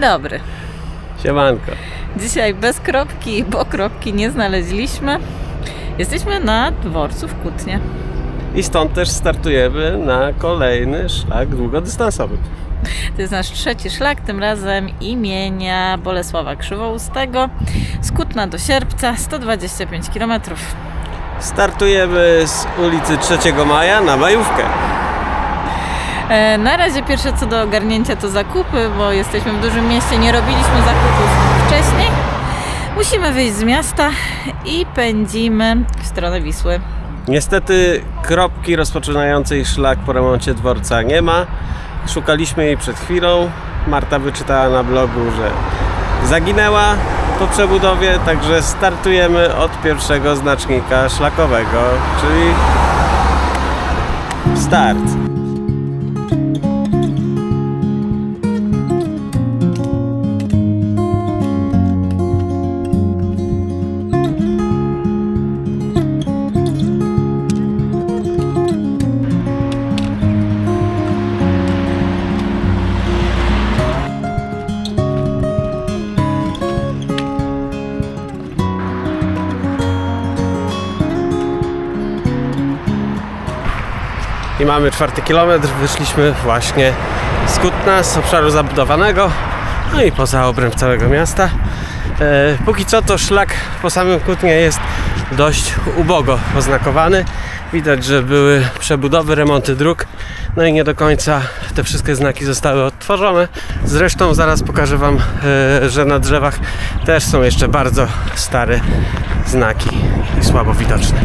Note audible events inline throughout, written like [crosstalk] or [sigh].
Dzień dobry. Siemanko. Dzisiaj bez kropki, bo kropki nie znaleźliśmy. Jesteśmy na dworcu w Kutnie. I stąd też startujemy na kolejny szlak długodystansowy. To jest nasz trzeci szlak, tym razem imienia Bolesława Krzywoustego. Z Kutna do Sierpca, 125 km. Startujemy z ulicy 3 Maja na Majówkę. E, Na razie pierwsze co do ogarnięcia to zakupy, bo jesteśmy w dużym mieście, nie robiliśmy zakupów wcześniej. Musimy wyjść z miasta i pędzimy w stronę Wisły. Niestety kropki rozpoczynającej szlak po remoncie dworca nie ma. Szukaliśmy jej przed chwilą. Marta wyczytała na blogu, że zaginęła po przebudowie, także startujemy od pierwszego znacznika szlakowego, czyli start. Mamy czwarty kilometr, wyszliśmy właśnie z Kutna, z obszaru zabudowanego, no i poza obręb całego miasta. E, póki co to szlak po samym Kutnie jest dość ubogo oznakowany. Widać, że były przebudowy, remonty dróg, no i nie do końca te wszystkie znaki zostały odtworzone. Zresztą zaraz pokażę Wam, e, że na drzewach też są jeszcze bardzo stare znaki i słabo widoczne.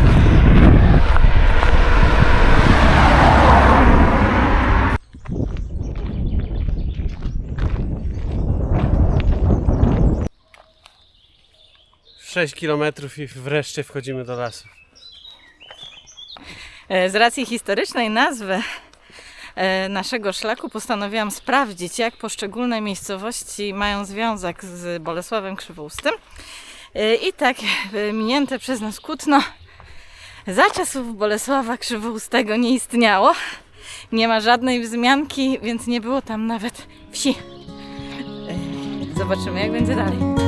Sześć kilometrów i wreszcie wchodzimy do lasu. E, Z racji historycznej nazwy e, naszego szlaku postanowiłam sprawdzić, jak poszczególne miejscowości mają związek z Bolesławem Krzywoustym. E, I tak minięte przez nas Kutno za czasów Bolesława Krzywoustego nie istniało. Nie ma żadnej wzmianki, więc nie było tam nawet wsi. Zobaczymy, jak będzie dalej.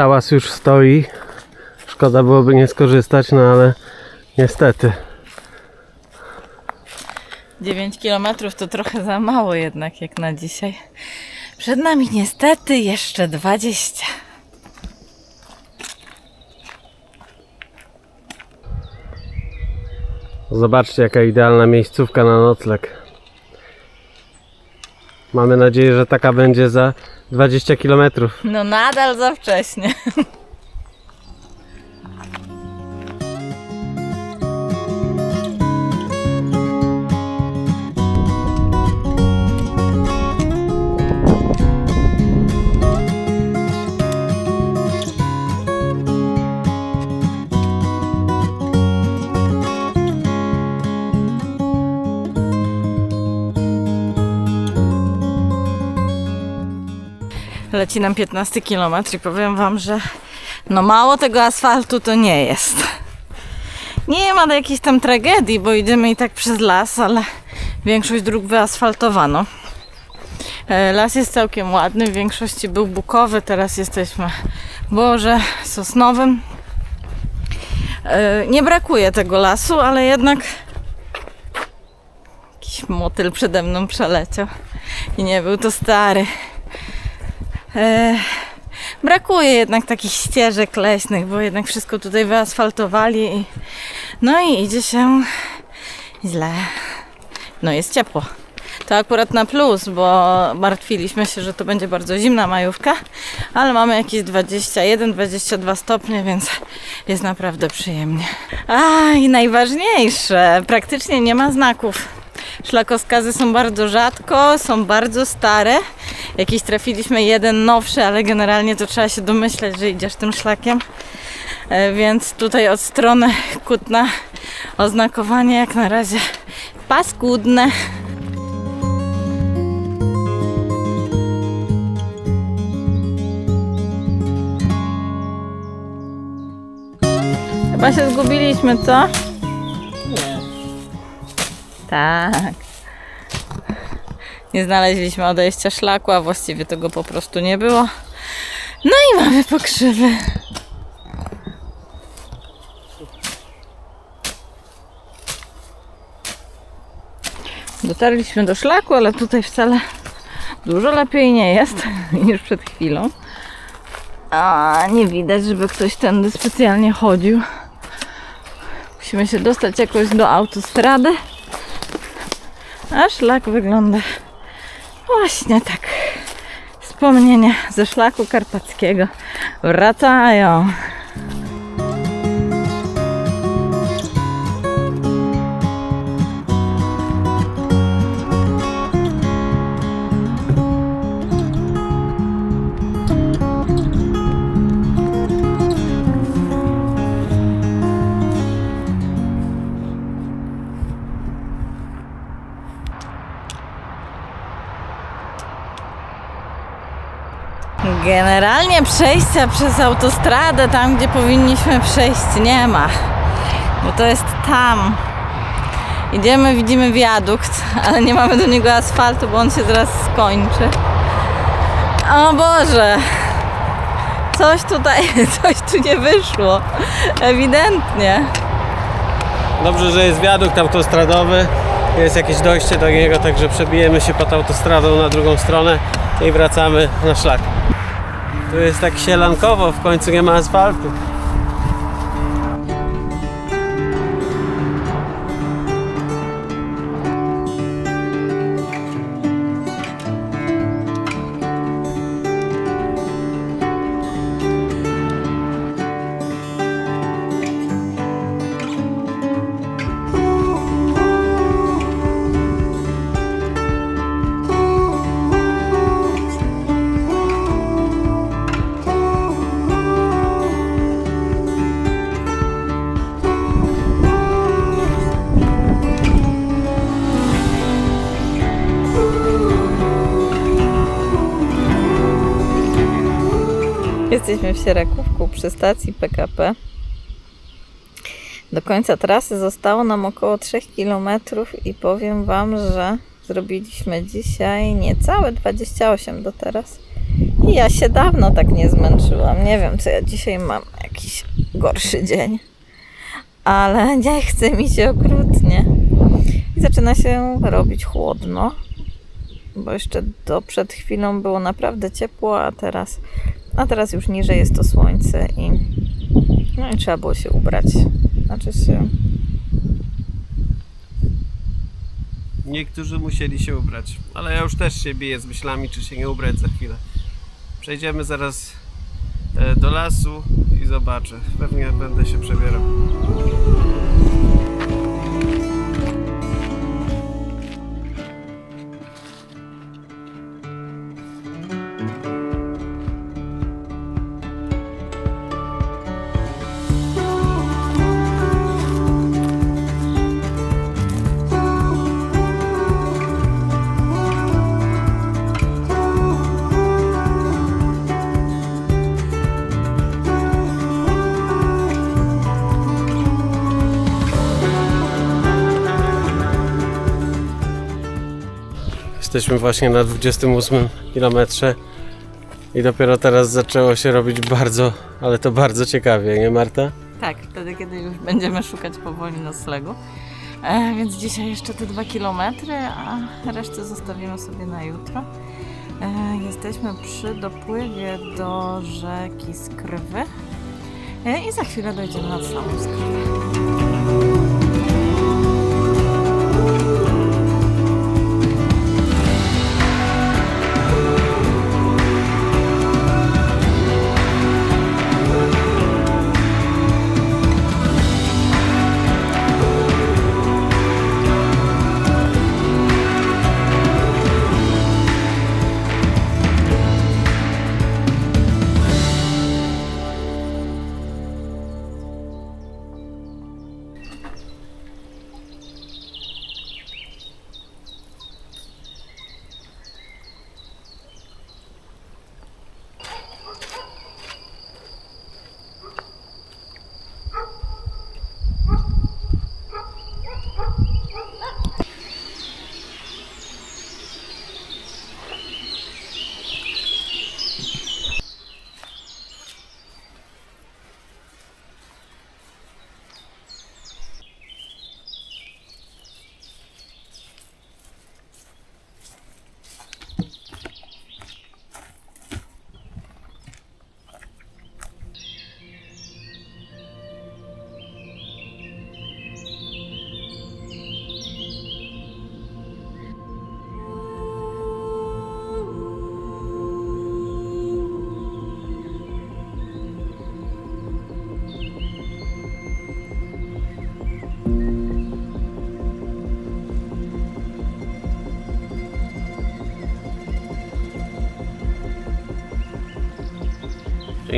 Szałas już stoi. Szkoda byłoby nie skorzystać, no ale niestety. 9 km to trochę za mało jednak jak na dzisiaj. Przed nami niestety jeszcze 20. Zobaczcie jaka idealna miejscówka na nocleg. Mamy nadzieję, że taka będzie za 20 km. No nadal za wcześnie. Leci nam 15 km i powiem wam, że no mało tego asfaltu to nie jest. Nie ma jakiejś tam tragedii, bo idziemy i tak przez las, ale większość dróg wyasfaltowano. E, Las jest całkiem ładny, w większości był bukowy, teraz jesteśmy w Boże Sosnowym. E, Nie brakuje tego lasu, ale jednak jakiś motyl przede mną przeleciał i nie był to stary. Brakuje jednak takich ścieżek leśnych, bo jednak wszystko tutaj wyasfaltowali i no i idzie się źle. No jest ciepło. To akurat na plus, bo martwiliśmy się, że to będzie bardzo zimna majówka, ale mamy jakieś 21-22 stopnie, więc jest naprawdę przyjemnie. A i najważniejsze, praktycznie nie ma znaków. Szlakoskazy są bardzo rzadko, są bardzo stare. Jakiś trafiliśmy jeden nowszy, ale generalnie to trzeba się domyśleć, że idziesz tym szlakiem. E, więc tutaj od strony Kutna oznakowanie jak na razie paskudne. Chyba się zgubiliśmy, co? Tak. Nie znaleźliśmy odejścia szlaku, a właściwie tego po prostu nie było. No i mamy pokrzywy. Dotarliśmy do szlaku, ale tutaj wcale dużo lepiej nie jest [laughs] niż przed chwilą. A nie widać, żeby ktoś tędy specjalnie chodził. Musimy się dostać jakoś do autostrady. A szlak wygląda właśnie tak. Wspomnienia ze szlaku karpackiego wracają. Generalnie przejścia przez autostradę tam, gdzie powinniśmy przejść, nie ma. Bo to jest tam. Idziemy, widzimy wiadukt, ale nie mamy do niego asfaltu, bo on się zaraz skończy. O Boże! Coś tutaj, [laughs] coś tu nie wyszło. Ewidentnie. Dobrze, że jest wiadukt autostradowy. Jest jakieś dojście do niego, także przebijemy się pod autostradą na drugą stronę i wracamy na szlak. Tu jest tak sielankowo, w końcu nie ma asfaltu. Jesteśmy w Sierakówku przy stacji PKP. Do końca trasy zostało nam około 3 km i powiem Wam, że zrobiliśmy dzisiaj niecałe 28 do teraz. I ja się dawno tak nie zmęczyłam. Nie wiem, co ja dzisiaj mam. Jakiś gorszy dzień. Ale nie chce mi się okrutnie. I zaczyna się robić chłodno. Bo jeszcze do przed chwilą było naprawdę ciepło, a teraz a teraz już niżej jest to słońce i no i trzeba było się ubrać. Znaczy się. Niektórzy musieli się ubrać, ale ja już też się biję z myślami, czy się nie ubrać za chwilę. Przejdziemy zaraz e, do lasu i zobaczę. Pewnie będę się przebierał. Jesteśmy właśnie na 28 kilometrze i dopiero teraz zaczęło się robić bardzo, ale to bardzo ciekawie, nie Marta? Tak, wtedy, kiedy już będziemy szukać powoli noclegu. E, więc dzisiaj jeszcze te dwa kilometry, a resztę zostawimy sobie na jutro. E, jesteśmy przy dopływie do rzeki Skrywy e, i za chwilę dojdziemy nad samą Skrywę.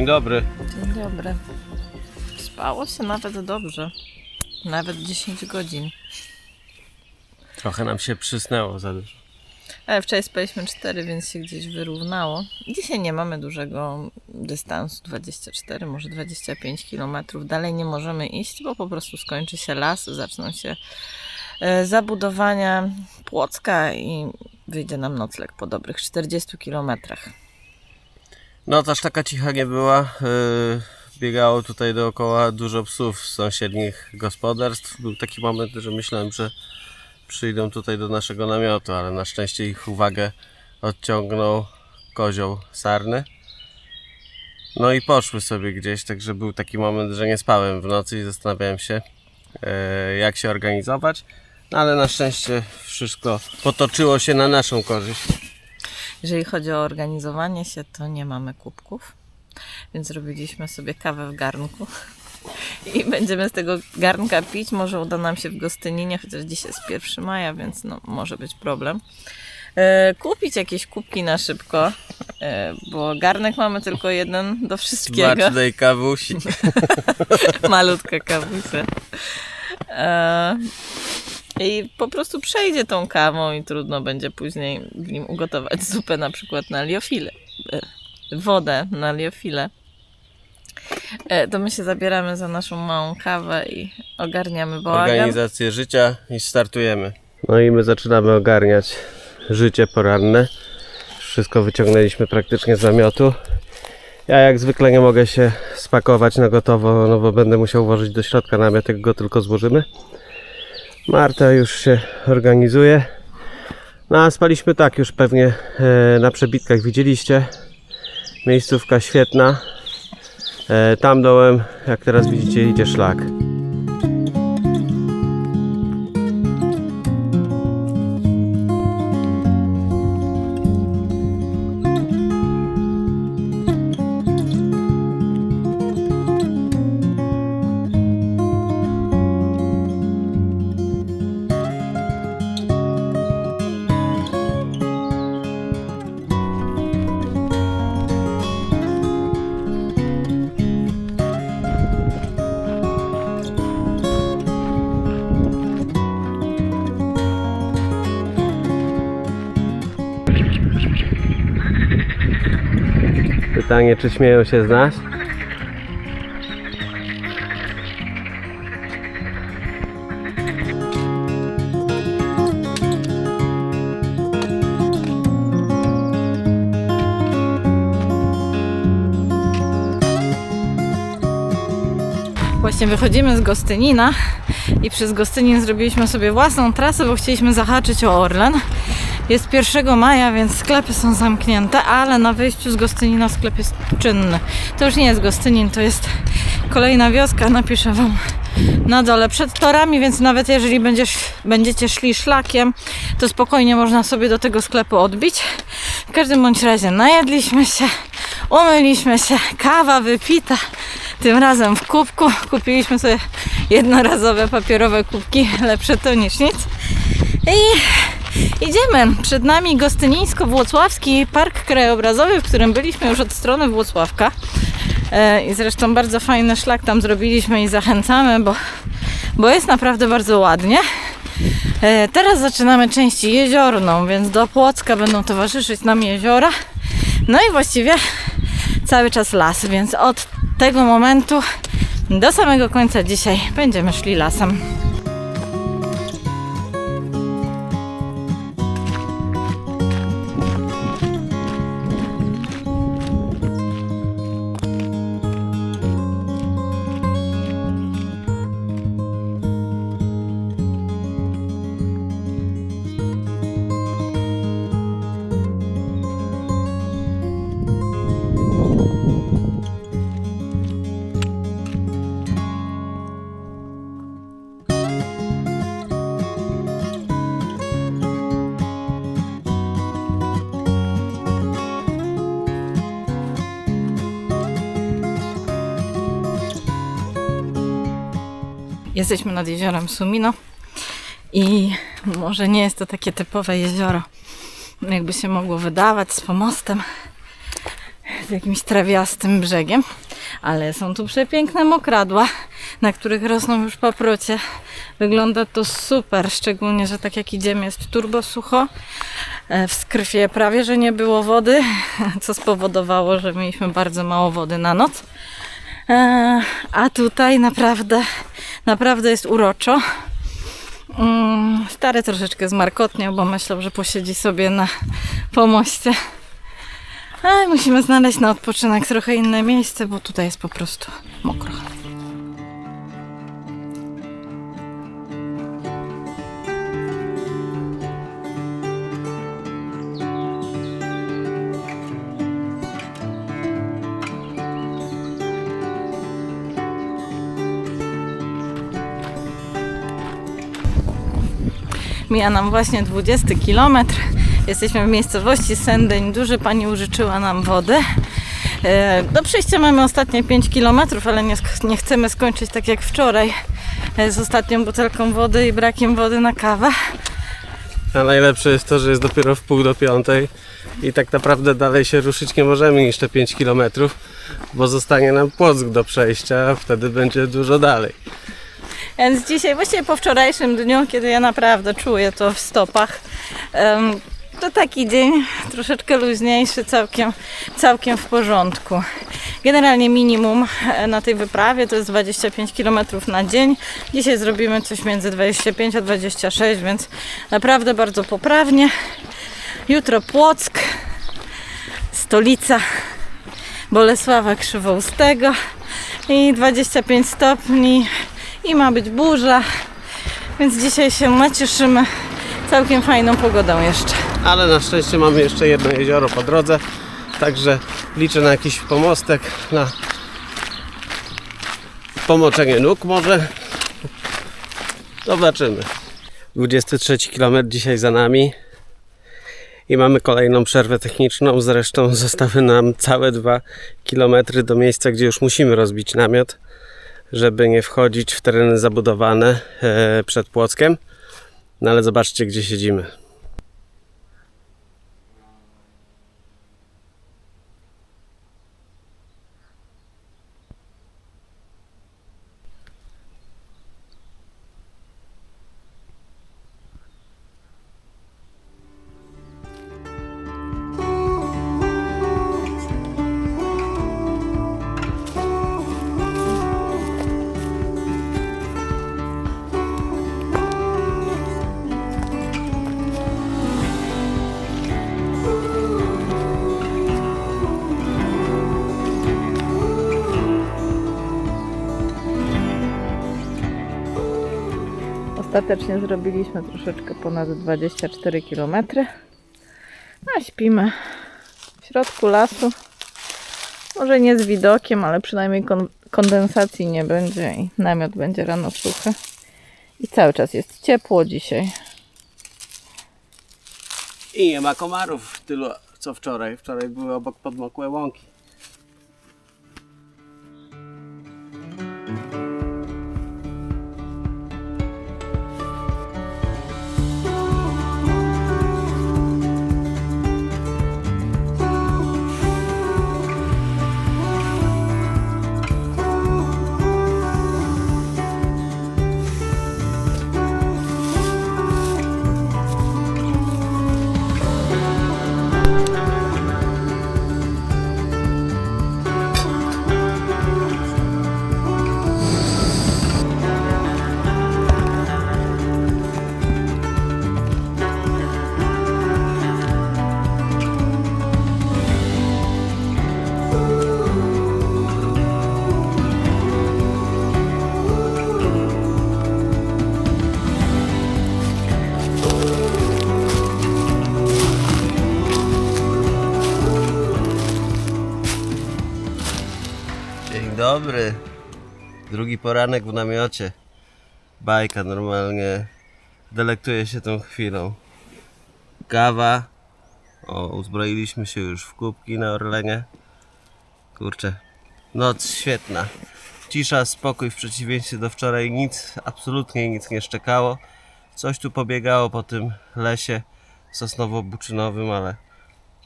Dzień dobry. Dzień dobry. Spało się nawet dobrze. Nawet 10 godzin. Trochę nam się przysnęło za dużo. Ale wczoraj spaliśmy 4, więc się gdzieś wyrównało. Dzisiaj nie mamy dużego dystansu, 24, może 25 km. Dalej nie możemy iść, bo po prostu skończy się las, zaczną się e, zabudowania Płocka i wyjdzie nam nocleg po dobrych 40 kilometrach. No też taka cicha nie była. Yy, biegało tutaj dookoła dużo psów z sąsiednich gospodarstw. Był taki moment, że myślałem, że przyjdą tutaj do naszego namiotu, ale na szczęście ich uwagę odciągnął kozioł sarny. No i poszły sobie gdzieś, także był taki moment, że nie spałem w nocy i zastanawiałem się, e, jak się organizować. No ale na szczęście wszystko potoczyło się na naszą korzyść. Jeżeli chodzi o organizowanie się, to nie mamy kubków, więc zrobiliśmy sobie kawę w garnku [laughs] i będziemy z tego garnka pić. Może uda nam się w Gostyninie, chociaż dzisiaj jest 1 maja, więc no, może być problem. E, kupić jakieś kubki na szybko, e, bo garnek mamy tylko jeden do wszystkiego. Smacznej kawusi. [laughs] Malutka kawusia. I po prostu przejdzie tą kawą i trudno będzie później w nim ugotować zupę na przykład na liofilę. E, wodę na liofilę. E, to my się zabieramy za naszą małą kawę i ogarniamy bałagan. Organizację życia i startujemy. No i my zaczynamy ogarniać życie poranne. Wszystko wyciągnęliśmy praktycznie z namiotu. Ja jak zwykle nie mogę się spakować na gotowo, no bo będę musiał włożyć do środka namiot, jak go tylko złożymy. Marta już się organizuje. No a spaliśmy tak już pewnie e, na przebitkach widzieliście. Miejscówka świetna. E, tam dołem, jak teraz widzicie, idzie szlak. Pytanie, czy śmieją się z nas? Właśnie wychodzimy z Gostynina i przez Gostynin zrobiliśmy sobie własną trasę, bo chcieliśmy zahaczyć o Orlen. Jest 1 maja, więc sklepy są zamknięte, ale na wyjściu z Gostynina sklep jest czynny. To już nie jest Gostynin, to jest kolejna wioska, napiszę Wam na dole przed torami, więc nawet jeżeli będziesz, będziecie szli szlakiem, to spokojnie można sobie do tego sklepu odbić. W każdym bądź razie najedliśmy się, umyliśmy się, kawa wypita, tym razem w kubku. Kupiliśmy sobie jednorazowe papierowe kubki, lepsze to niż nic. I idziemy. Przed nami Gostynińsko-Włocławski Park Krajobrazowy, w którym byliśmy już od strony Włocławka. E, I zresztą bardzo fajny szlak tam zrobiliśmy i zachęcamy, bo, bo jest naprawdę bardzo ładnie. E, Teraz zaczynamy część jeziorną, więc do Płocka będą towarzyszyć nam jeziora. No i właściwie cały czas las, więc od tego momentu do samego końca dzisiaj będziemy szli lasem. Jesteśmy nad jeziorem Sumino i może nie jest to takie typowe jezioro, jakby się mogło wydawać z pomostem. jakimś trawiastym brzegiem, ale są tu przepiękne mokradła, na których rosną już paprocie. Wygląda to super, szczególnie, że tak jak idziemy jest turbo sucho. E, W skryfie prawie, że nie było wody, [laughs] co spowodowało, że mieliśmy bardzo mało wody na noc. E, A tutaj naprawdę, naprawdę jest uroczo. Mm, Stary troszeczkę zmarkotniał, bo myślał, że posiedzi sobie na pomoście. Ale musimy znaleźć na odpoczynek trochę inne miejsce, bo tutaj jest po prostu mokro. Mija nam właśnie 20 kilometr. Jesteśmy w miejscowości Sendeń. Duży pani użyczyła nam wody. E, Do przejścia mamy ostatnie 5 km, ale nie, nie chcemy skończyć tak jak wczoraj e, z ostatnią butelką wody i brakiem wody na kawę. A najlepsze jest to, że jest dopiero w pół do piątej i tak naprawdę dalej się ruszyć nie możemy niż te 5 km, bo zostanie nam Płock do przejścia, a wtedy będzie dużo dalej. Więc dzisiaj, właściwie po wczorajszym dniu, kiedy ja naprawdę czuję to w stopach, to taki dzień troszeczkę luźniejszy, całkiem, całkiem w porządku. Generalnie minimum e, na tej wyprawie to jest 25 km na dzień. Dzisiaj zrobimy coś między 25 a 26, więc naprawdę bardzo poprawnie. Jutro Płock, stolica Bolesława Krzywoustego i 25 stopni i ma być burza, więc dzisiaj się nacieszymy całkiem fajną pogodą jeszcze. Ale na szczęście mamy jeszcze jedno jezioro po drodze, także liczę na jakiś pomostek, na pomoczenie nóg może. Zobaczymy. 23 km dzisiaj za nami i mamy kolejną przerwę techniczną. Zresztą zostały nam całe 2 km do miejsca, gdzie już musimy rozbić namiot, żeby nie wchodzić w tereny zabudowane e, przed Płockiem. No ale zobaczcie, gdzie siedzimy. Ostatecznie zrobiliśmy troszeczkę ponad 24 km. A śpimy w środku lasu. Może nie z widokiem, ale przynajmniej kon- kondensacji nie będzie i namiot będzie rano suchy. I cały czas jest ciepło dzisiaj. I nie ma komarów tylu co wczoraj. Wczoraj były obok podmokłe łąki. Dobry. Drugi poranek w namiocie. Bajka normalnie. Delektuję się tą chwilą. Kawa. O, uzbroiliśmy się już w kubki na Orlenie. Kurczę. Noc świetna. Cisza, spokój w przeciwieństwie do wczoraj. Nic, absolutnie nic nie szczekało. Coś tu pobiegało po tym lesie sosnowo-buczynowym, ale,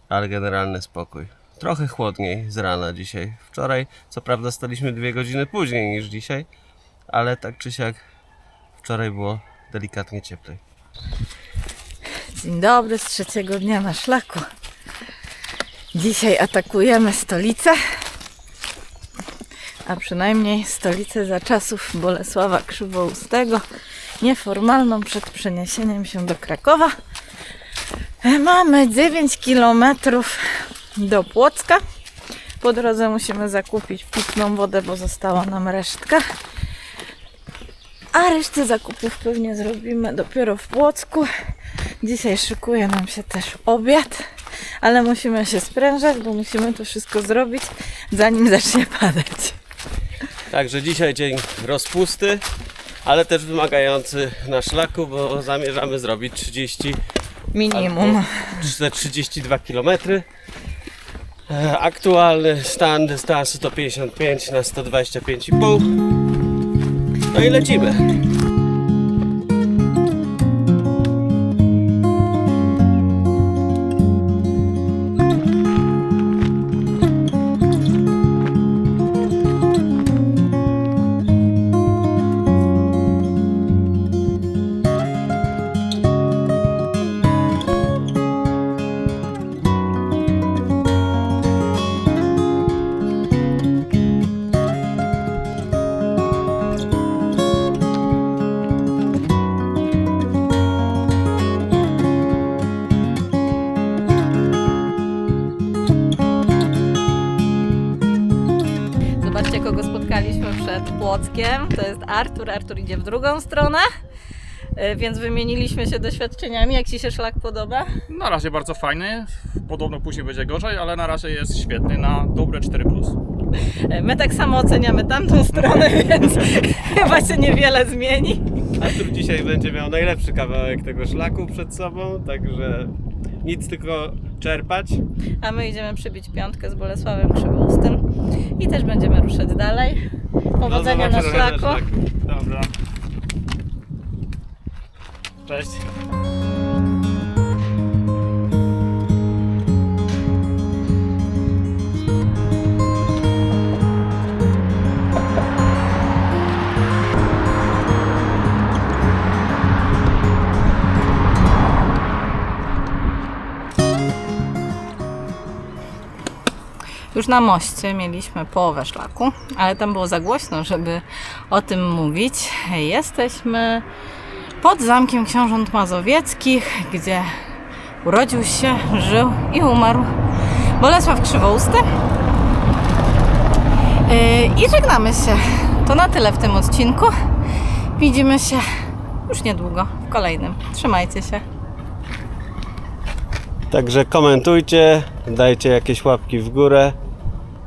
ale generalny spokój. Trochę chłodniej z rana dzisiaj. Wczoraj, co prawda, staliśmy dwie godziny później niż dzisiaj, ale tak czy siak wczoraj było delikatnie cieplej. Dzień dobry z trzeciego dnia na szlaku. Dzisiaj atakujemy stolicę, a przynajmniej stolicę za czasów Bolesława Krzywoustego, nieformalną przed przeniesieniem się do Krakowa. E, Mamy 9 km do Płocka. Po drodze musimy zakupić pitną wodę, bo została nam resztka. A resztę zakupów pewnie zrobimy dopiero w Płocku. Dzisiaj szykuje nam się też obiad, ale musimy się sprężać, bo musimy to wszystko zrobić, zanim zacznie padać. Także dzisiaj dzień rozpusty, ale też wymagający na szlaku, bo zamierzamy zrobić 30 Minimum. Albo 32 km. E, Aktualny stan dystansu to 55 na 125,5. No i lecimy. Kogo spotkaliśmy przed Płockiem. To jest Artur. Artur idzie w drugą stronę. E, Więc wymieniliśmy się doświadczeniami. Jak Ci się szlak podoba? Na razie bardzo fajny. Podobno później będzie gorzej, ale na razie jest świetny na dobre 4. E, My tak samo oceniamy tamtą stronę, [laughs] więc chyba się niewiele zmieni. Artur dzisiaj będzie miał najlepszy kawałek tego szlaku przed sobą, także nic tylko czerpać. A my idziemy przybić piątkę z Bolesławem Krzywoustym i też będziemy ruszać dalej. Powodzenia na szlaku. Dobra. Cześć. Już na moście mieliśmy połowę szlaku, ale tam było za głośno, żeby o tym mówić. Jesteśmy pod zamkiem książąt mazowieckich, gdzie urodził się, żył i umarł Bolesław Krzywousty. Yy, I żegnamy się. To na tyle w tym odcinku. Widzimy się już niedługo w kolejnym. Trzymajcie się. Także komentujcie, dajcie jakieś łapki w górę